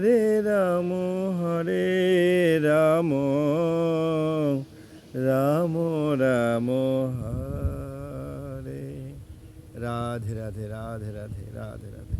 Hare Ram Hare Ram Ram Ram Hare. Radhe Radhe Radhe Radhe Radhe Radhe.